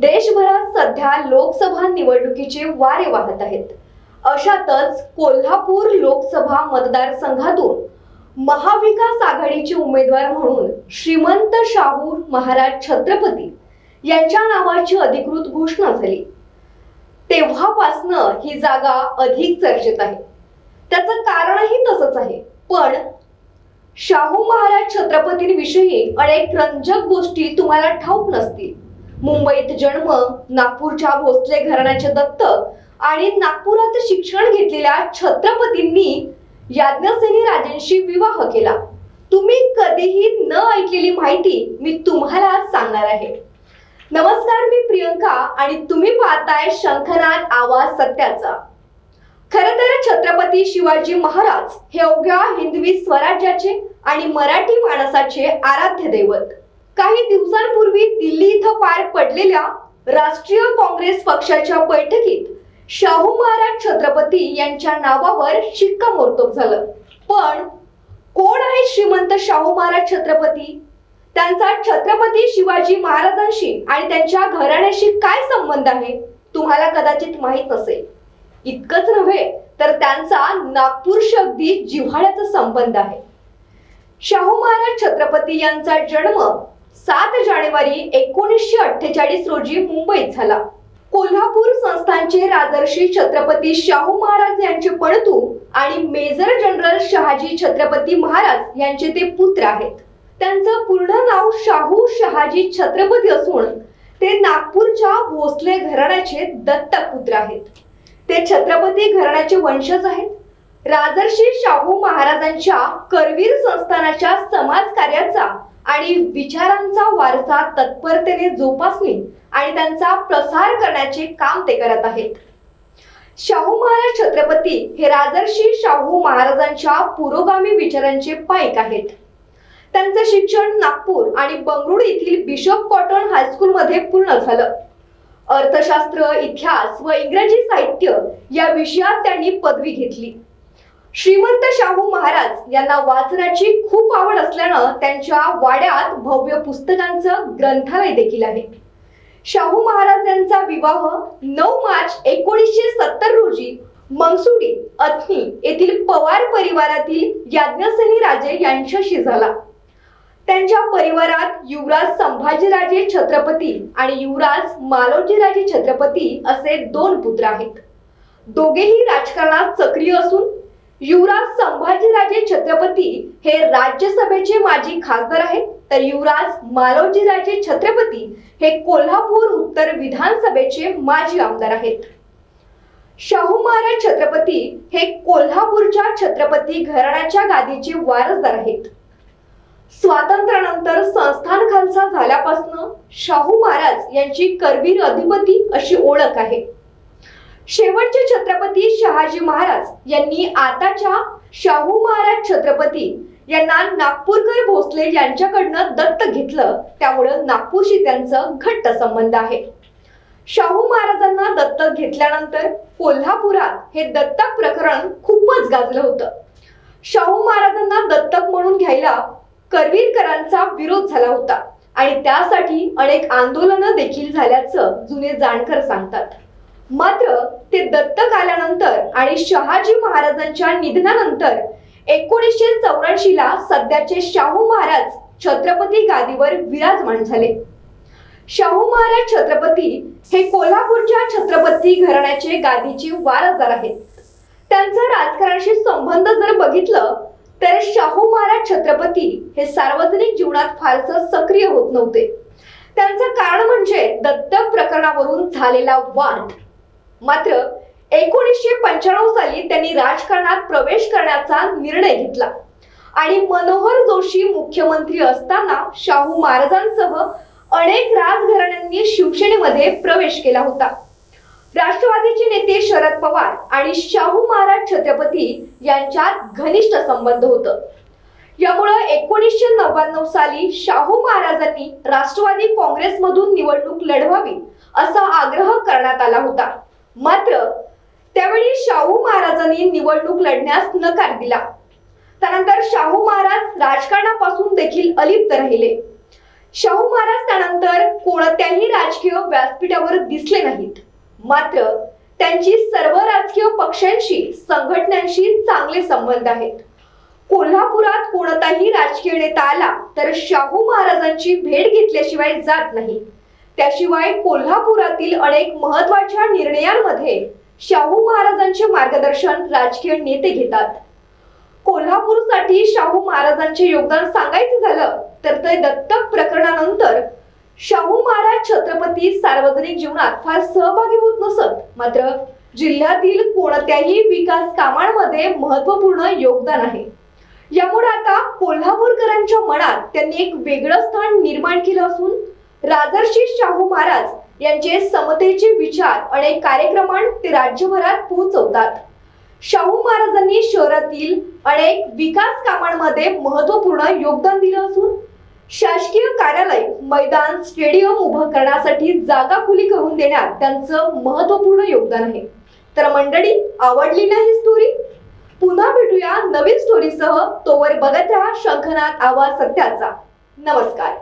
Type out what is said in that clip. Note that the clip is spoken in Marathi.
देशभरात सध्या लोकसभा निवडणुकीचे वारे वाहत आहेत. अशातच कोल्हापूर लोकसभा मतदारसंघातून महाविकास आघाडीचे उमेदवार म्हणून श्रीमंत शाहू महाराज छत्रपती यांच्या नावाची अधिकृत घोषणा झाली. तेव्हापासनं ही जागा अधिक चर्चेत आहे. त्याचं कारणही तसंच आहे. पण शाहू महाराज छत्रपतींविषयी अनेक रंजक गोष्टी तुम्हाला ठाऊक नसतील. मुंबईत जन्म नागपूरच्या भोसले घराण्याचे दत्तक आणि नागपुरात शिक्षण घेतलेल्या छत्रपतींनी याज्ञसेनी राजांशी विवाह केला. तुम्ही कधीही न ऐकलेली माहिती मी तुम्हाला सांगणार आहे. नमस्कार मी प्रियंका आणि तुम्ही पाहताय शंखनाद आवाज सत्याचा. खर तर छत्रपती शिवाजी महाराज हे अवघ्या हिंदवी स्वराज्याचे आणि मराठी माणसाचे आराध्य दैवत. काही दिवसांपूर्वी दिल्ली इथं पार पडलेल्या राष्ट्रीय काँग्रेस पक्षाच्या बैठकीत शाहू महाराज छत्रपती यांच्या नावावर शिक्कामोर्तब झालं. पण कोण आहे श्रीमंत शाहू महाराज छत्रपती? त्यांचा छत्रपती शिवाजी महाराजांशी आणि त्यांच्या घराण्याशी काय संबंध आहे? तुम्हाला कदाचित माहीत नसेल इतकंच नव्हे तर त्यांचा नागपूरशी अगदी जिव्हाळ्याचा संबंध आहे. शाहू महाराज छत्रपती यांचा जन्म सात जानेवारी एकोणीसशे अठ्ठेचाळीस रोजी मुंबईत झाला. कोल्हापूर संस्थानचे राजर्षी छत्रपती शाहू महाराज यांचे पणतू आणि मेजर जनरल शहाजी छत्रपती महाराज यांचे ते पुत्र आहेत. त्यांचं पूर्ण नाव शाहू शहाजी छत्रपती असून ते नागपूरच्या भोसले घराण्याचे दत्तक पुत्र आहेत. ते छत्रपती घराण्याचे वंशज आहेत. राजर्षी शाहू महाराजांच्या करवीर संस्थानाच्या समाज कार्याचा आणि विचारांचा वारसा तत्परतेने जोपासणे आणि त्यांचा प्रसार करण्याचे काम ते करत आहेत. शाहू महाराज छत्रपती हे राजर्षी शाहू महाराजांच्या पुरोगामी विचारांचे पायक आहेत. त्यांचं शिक्षण नागपूर आणि बंगळुरू येथील बिशप कॉटन हायस्कूलमध्ये पूर्ण झालं. अर्थशास्त्र इतिहास व इंग्रजी साहित्य या विषयात त्यांनी पदवी घेतली. श्रीमंत शाहू महाराज यांना वाचनाची खूप आवड असल्यानं त्यांच्या वाड्यात भव्य पुस्तकांचं ग्रंथालय देखील आहे. शाहू महाराज यांचा विवाह नऊ मार्च एकोणीसशे सत्तर रोजी मंगसुडी अथनी येथील पवार परिवारातील याज्ञसेनी राजे यांच्याशी झाला. त्यांच्या परिवारात युवराज संभाजीराजे छत्रपती आणि युवराज मालोजीराजे छत्रपती असे दोन पुत्र आहेत. दोघेही राजकारणात सक्रिय असून युवराज संभाजीराजे छत्रपती हे राज्यसभेचे माजी खासदार आहेत. तर युवराज मालोजीराजे छत्रपती हे कोल्हापूर उत्तर विधानसभेचे माजी आमदार आहेत. शाहू महाराज छत्रपती हे कोल्हापूरच्या छत्रपती घराण्याच्या गादीचे वारसदार आहेत. स्वातंत्र्यानंतर संस्थान खालसा झाल्यापासून शाहू महाराज यांची करवीर अधिपती अशी ओळख आहे. शेवटचे छत्रपती शहाजी महाराज यांनी आताच्या शाहू महाराज छत्रपती यांना नागपूरकर भोसले यांच्याकडनं दत्तक घेतलं त्यामुळं नागपूरशी त्यांचं घट्ट संबंध आहे. शाहू महाराजांना दत्तक घेतल्यानंतर कोल्हापुरात हे दत्तक प्रकरण खूपच गाजलं होतं. शाहू महाराजांना दत्तक म्हणून घ्यायला करवीरकरांचा विरोध झाला होता. आणि त्यासाठी अनेक आंदोलनं देखील झाल्याचं जुने जाणकार सांगतात. मात्र ते दत्तक आल्यानंतर आणि शहाजी महाराजांच्या निधनानंतर एकोणीसशे चौऱ्याऐंशी ला सध्याचे शाहू महाराज छत्रपती गादीवर विराजमान झाले. शाहू महाराज छत्रपती हे कोल्हापूरच्या छत्रपती घराण्याचे गादीचे वारसदार आहेत. त्यांचा राजकारणाशी संबंध जर बघितलं तर शाहू महाराज छत्रपती हे सार्वजनिक जीवनात फारसं सक्रिय होत नव्हते. त्यांचं कारण म्हणजे दत्तक प्रकरणावरून झालेला वाद. मात्र एकोणीसशे पंच्याण्णव साली त्यांनी राजकारणात प्रवेश करण्याचा निर्णय घेतला. आणि मनोहर जोशी मुख्यमंत्री असताना शाहू महाराजांसह अनेक राजघराण्यांनी शिवसेनेमध्ये प्रवेश केला होता. राष्ट्रवादीचे नेते शरद पवार आणि शाहू महाराज छत्रपती यांच्यात घनिष्ठ संबंध होत. यामुळं एकोणीसशे नव्याण्णव साली शाहू महाराजांनी राष्ट्रवादी काँग्रेसमधून निवडणूक लढवावी असा आग्रह करण्यात आला होता. मात्र त्यावेळी शाहू महाराजांनी निवडणूक लढण्यास नकार दिला. त्यानंतर शाहू महाराज राजकारणापासून देखील अलिप्त राहिले. शाहू महाराज त्यानंतर कोणत्याही राजकीय व्यासपीठावर दिसले नाहीत. मात्र त्यांची सर्व राजकीय पक्षांशी संघटनांशी चांगले संबंध आहेत. कोल्हापुरात कोणताही राजकीय नेता आला तर शाहू महाराजांची भेट घेतल्याशिवाय जात नाही. त्याशिवाय कोल्हापुरातील अनेक महत्त्वाच्या निर्णयांमध्ये शाहू महाराजांचे मार्गदर्शन राजकीय नेते घेतात. कोल्हापूरसाठी शाहू महाराजांचे योगदान सांगायचं झालं तर ते दत्तक प्रकरणानंतर शाहू महाराज छत्रपती सार्वजनिक जीवनात फार सहभागी होत नसत. मात्र जिल्ह्यातील कोणत्याही विकास कामांमध्ये महत्त्वपूर्ण योगदान आहे. यामुळे आता कोल्हापूरकरांच्या मनात त्यांनी एक वेगळं स्थान निर्माण केलं असून राजर्षी शाहू महाराज यांचे समतेचे विचार अनेक कार्यक्रमांत ते राज्यभरात पोहोचवतात. शाहू महाराजांनी शहरातील अनेक विकास कामांमध्ये महत्त्वपूर्ण योगदान दिलं असून शासकीय कार्यालय मैदान स्टेडियम उभं करण्यासाठी जागा खुली करून देण्यात त्यांचं महत्त्वपूर्ण योगदान आहे. तर मंडळी आवडली ना ही स्टोरी पुन्हा भेटूया नवीन स्टोरीसह तोवर बघत राहा शंखनाथ आवाज सत्याचा. नमस्कार.